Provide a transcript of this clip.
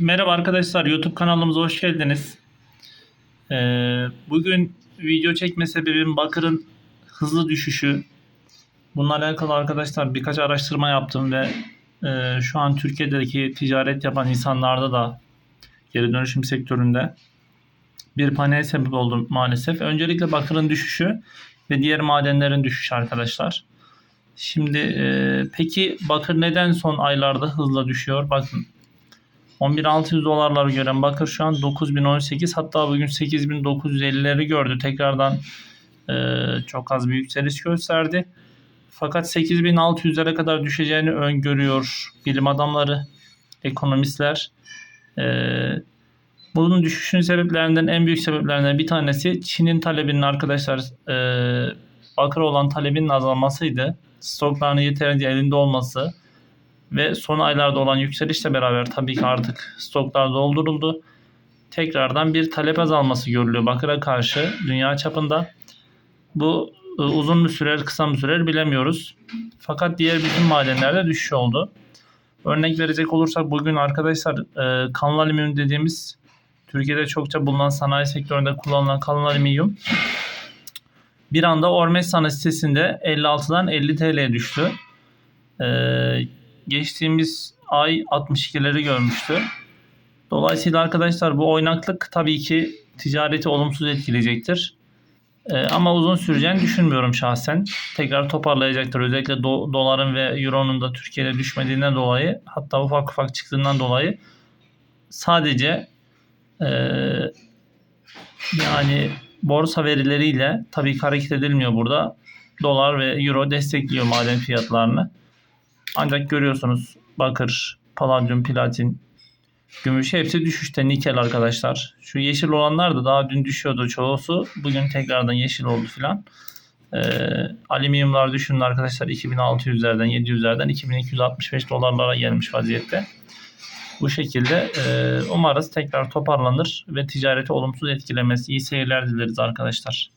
Merhaba arkadaşlar, YouTube kanalımıza hoş geldiniz. Ee, bugün video çekme sebebim bakırın hızlı düşüşü. Bununla alakalı arkadaşlar birkaç araştırma yaptım ve e, şu an Türkiye'deki ticaret yapan insanlarda da geri dönüşüm sektöründe bir paniğe sebep oldu maalesef. Öncelikle bakırın düşüşü ve diğer madenlerin düşüşü arkadaşlar. Şimdi e, peki bakır neden son aylarda hızla düşüyor? Bakın 11.600 dolarları gören bakır şu an 9018 hatta bugün 8950'leri gördü. Tekrardan e, çok az bir yükseliş gösterdi. Fakat 8600'lere kadar düşeceğini öngörüyor bilim adamları, ekonomistler. E, bunun düşüşün sebeplerinden en büyük sebeplerinden bir tanesi Çin'in talebinin arkadaşlar e, bakır olan talebinin azalmasıydı. Stoklarının yeterince elinde olması ve son aylarda olan yükselişle beraber tabii ki artık stoklar dolduruldu. Tekrardan bir talep azalması görülüyor bakıra karşı dünya çapında. Bu e, uzun mu sürer kısa mı sürer bilemiyoruz. Fakat diğer bütün madenlerde düşüş oldu. Örnek verecek olursak bugün arkadaşlar e, kanlı alüminyum dediğimiz Türkiye'de çokça bulunan sanayi sektöründe kullanılan kalın alüminyum bir anda Ormesana sitesinde 56'dan 50 TL'ye düştü. Ee, geçtiğimiz ay 62'leri görmüştü. Dolayısıyla arkadaşlar bu oynaklık tabii ki ticareti olumsuz etkileyecektir. Ee, ama uzun süreceğini düşünmüyorum şahsen. Tekrar toparlayacaktır. Özellikle do- doların ve euronun da Türkiye'de düşmediğinden dolayı hatta ufak ufak çıktığından dolayı sadece ee, yani borsa verileriyle tabii ki hareket edilmiyor burada. Dolar ve euro destekliyor maden fiyatlarını. Ancak görüyorsunuz bakır, paladyum, platin, gümüş hepsi düşüşte nikel arkadaşlar. Şu yeşil olanlar da daha dün düşüyordu çoğusu. Bugün tekrardan yeşil oldu filan. Ee, alüminyumlar düşünün arkadaşlar 2600'lerden 700'lerden 2265 dolarlara gelmiş vaziyette. Bu şekilde e, umarız tekrar toparlanır ve ticareti olumsuz etkilemez. İyi seyirler dileriz arkadaşlar.